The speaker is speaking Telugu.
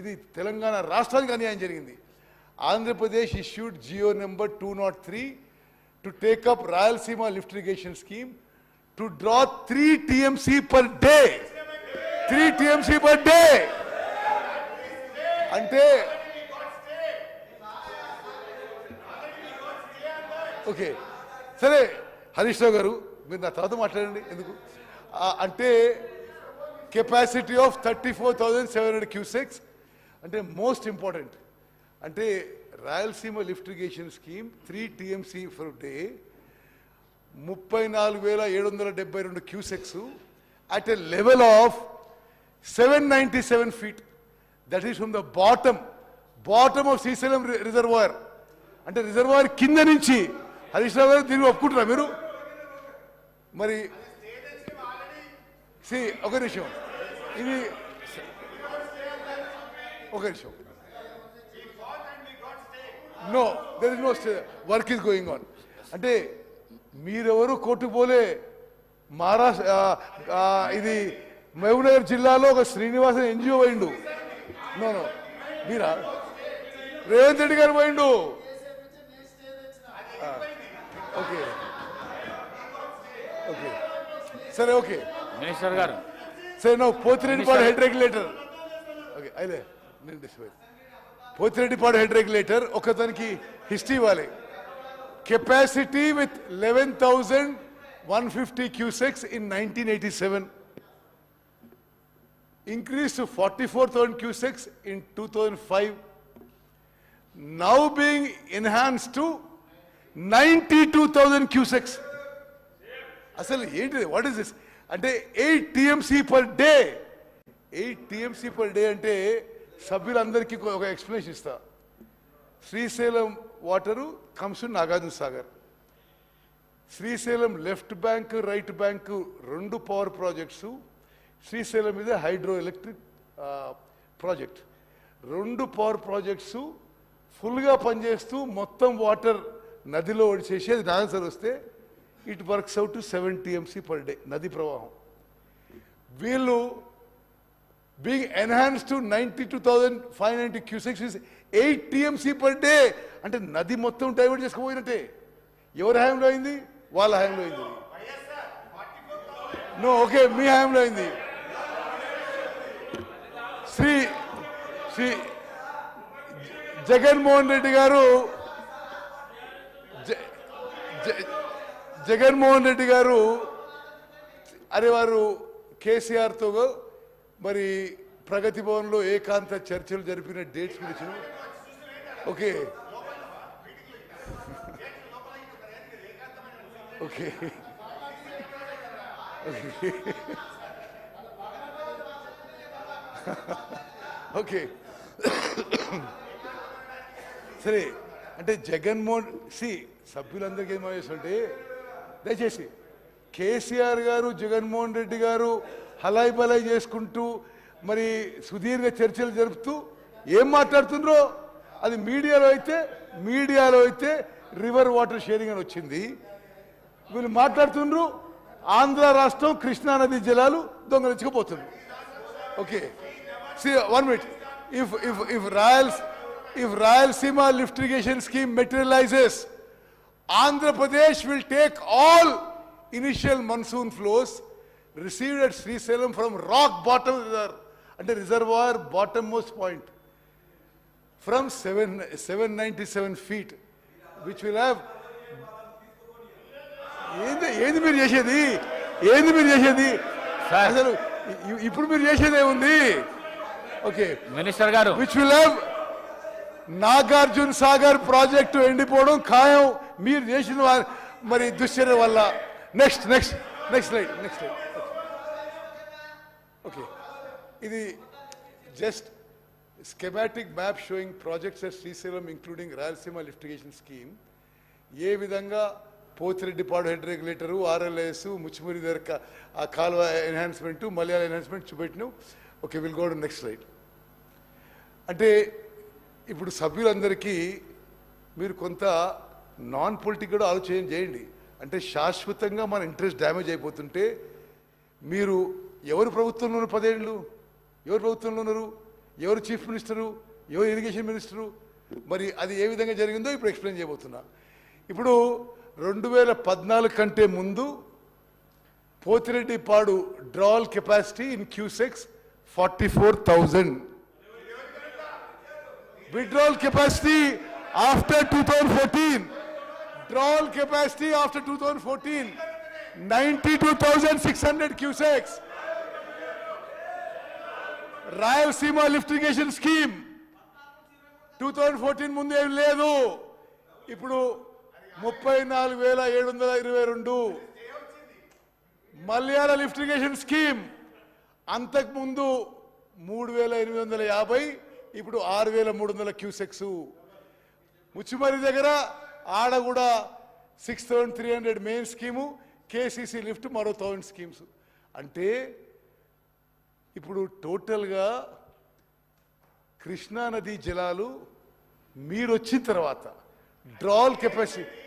ఇది తెలంగాణ రాష్ట్రానికి అన్యాయం జరిగింది. Andhra Pradesh issued GO number two nought three to take up Rayalaseema lift irrigation scheme to draw three TMC per day three TMC per day అంటే ఓకే. సరే హరీష్ రావు గారు మీరు నా తర్వాత మాట్లాడండి. ఎందుకు? అంటే capacity of thirty four thousand seven hundred cusecs అంటే మోస్ట్ ఇంపార్టెంట్ అంటే Rayalaseema lift irrigation scheme three TMC for day ముప్పై నాలుగు వేల ఏడు వందల డెబ్బై రెండు cusecs at a level of seven ninety seven feet that is from the bottom bottom of Srisailam reservoir అంటే రిజర్వాయర్ కింద నుంచి హరీష్ రావు గారు దీన్ని ఒప్పుకుంటారా మీరు? మరి సి ఒక నిమిషం. ఇది ఒక నిమిషం no there is no work is going on అంటే మీరెవరు కోర్టుకు పోలే మహారాష్ట్ర ఇది మహబూబ్నగర్ జిల్లాలో ఒక శ్రీనివాసన్ ఎన్జిఓ పోయిండు నో నో మీరా రేవంత్ రెడ్డి గారు పోయిండు ఓకే ఓకే సరే ఓకే మినిస్టర్ గారు సరే నువ్వు పోతిరెడ్డిపాడు హెడ్ రెగ్యులేటర్ ఓకే అయితే నేను డిస్పై పోతిరెడ్డిపాడు హెడ్ రెగ్యులేటర్ ఒకదానికి హిస్టరీ ఇవ్వాలి. Capacity with eleven thousand one fifty cusecs in nineteen eighty seven. increased to 44,000 five in 2005, now being enhanced to 92,000 cusecs. అసలు ఏంటి వాట్ ఇస్ దిస్ అంటే eight TMC per day eight TMC per day అంటే సభ్యులందరికీ ఒక ఎక్స్ప్లెనేషన్ ఇస్తా. Srisailam water comes Nagarjuna Sagar. Srisailam left bank right bank రెండు పవర్ ప్రాజెక్ట్స్ శ్రీశైలం మీద హైడ్రో ఎలక్ట్రిక్ ప్రాజెక్ట్. రెండు పవర్ ప్రాజెక్ట్స్ ఫుల్గా పనిచేస్తూ మొత్తం వాటర్ నదిలో ఒడిచేసి అది ఆన్సర్ వస్తే it works out seven TMC per day నది ప్రవాహం. వీళ్ళు being enhance to ninety two thousand five ninety cusecs is eight TMC per day అంటే నది మొత్తం డైవర్ట్ చేసుకుపోయినట్టే. ఎవరి హయాంలో అయింది? వాళ్ళ హయాంలో అయింది. నో ఓకే మీ హయాంలో అయింది. శ్రీ శ్రీ జగన్మోహన్ రెడ్డి గారు జ- జగన్మోహన్ రెడ్డి గారు అరే వారు కేసీఆర్తో మరి ప్రగతి భవన్లో ఏకాంత చర్చలు జరిపిన డేట్స్ గురించి ఓకే. ఓకే. ఓకే. సరే అంటే జగన్మోహన్ సి సభ్యులందరికీ ఏమో అంటే దయచేసి కేసీఆర్ గారు జగన్మోహన్ రెడ్డి గారు హలాయి బలాయి చేసుకుంటూ మరి సుదీర్ఘ చర్చలు జరుపుతూ ఏం మాట్లాడుతుండ్రో? అది మీడియాలో అయితే మీడియాలో అయితే రివర్ వాటర్ షేరింగ్ అని వచ్చింది. వీళ్ళు మాట్లాడుతుండ్రు ఆంధ్ర రాష్ట్రం కృష్ణానది జలాలు దొంగలించుకుపోతుంది. Okay. One minute if if if Rayals if Rayalaseema lift irrigation scheme materialises Andhra Pradesh will take all initial monsoon flows received at Sri Salem from rock bottom reservoir, and the reservoir bottommost point, from seven, 797 feet, which will have ఏంది ఏంది మీరు చేసేది? ఏంది మీరు చేసేది. అసలు ఇప్పుడు మీరు చేసేది ఏముంది? Okay. Minister garu. Which will have Nagarjuna Sagar project ఎండిపోవడం ఖాయం. మీరు చేసిన మరి దుశ్చర్య వల్ల. Next next next light next light okay. ఇది just schematic map showing projects at Srisailam including Rayalaseema lift irrigation scheme ఏ విధంగా Pothireddypadu head regulator RLS Muchumarri దగ్గర ఆ కాలువ ఎన్హాన్స్మెంట్ మలయాళ enhancement చూపెట్టినావు okay will go to next slide అంటే ఇప్పుడు సభ్యులందరికీ మీరు కొంత నాన్ పొలిటికల్ ఆలోచన చేయండి. అంటే శాశ్వతంగా మన ఇంట్రెస్ట్ డ్యామేజ్ అయిపోతుంటే మీరు ఎవరు ప్రభుత్వంలో ఉన్న పదేళ్ళు? ఎవరు ప్రభుత్వంలో ఉన్నారు? ఎవరు చీఫ్ మినిస్టరు? ఎవరు ఇరిగేషన్ మినిస్టరు? మరి అది ఏ విధంగా జరిగిందో ఇప్పుడు ఎక్స్ప్లెయిన్ చేయబోతున్నా. ఇప్పుడు రెండు వేల పద్నాలుగు కంటే ముందు Pothireddypadu drawal capacity in cusecs forty four thousand. Withdrawal capacity after two thousand fourteen. Drawal capacity after two thousand fourteen. Ninety two thousand six hundred cusecs. Rayalaseema lift irrigation scheme two thousand fourteen ముందు ఏం లేదు. ఇప్పుడు ముప్పై నాలుగు వేల ఏడు వందల ఇరవై రెండు మలయాళ లిఫ్ట్ ఇరిగేషన్ స్కీమ్. అంతకుముందు మూడు వేల ఎనిమిది వందల యాభై ఇప్పుడు ఆరు వేల మూడు వందల క్యూసెక్స్. ముచ్చిమరి దగ్గర ఆడ కూడా six thousand three hundred main scheme KCC lift మరో థౌసండ్ స్కీమ్స్. అంటే ఇప్పుడు టోటల్గా కృష్ణా నదీ జలాలు మీరు వచ్చిన తర్వాత డ్రాల్ కెపాసిటీ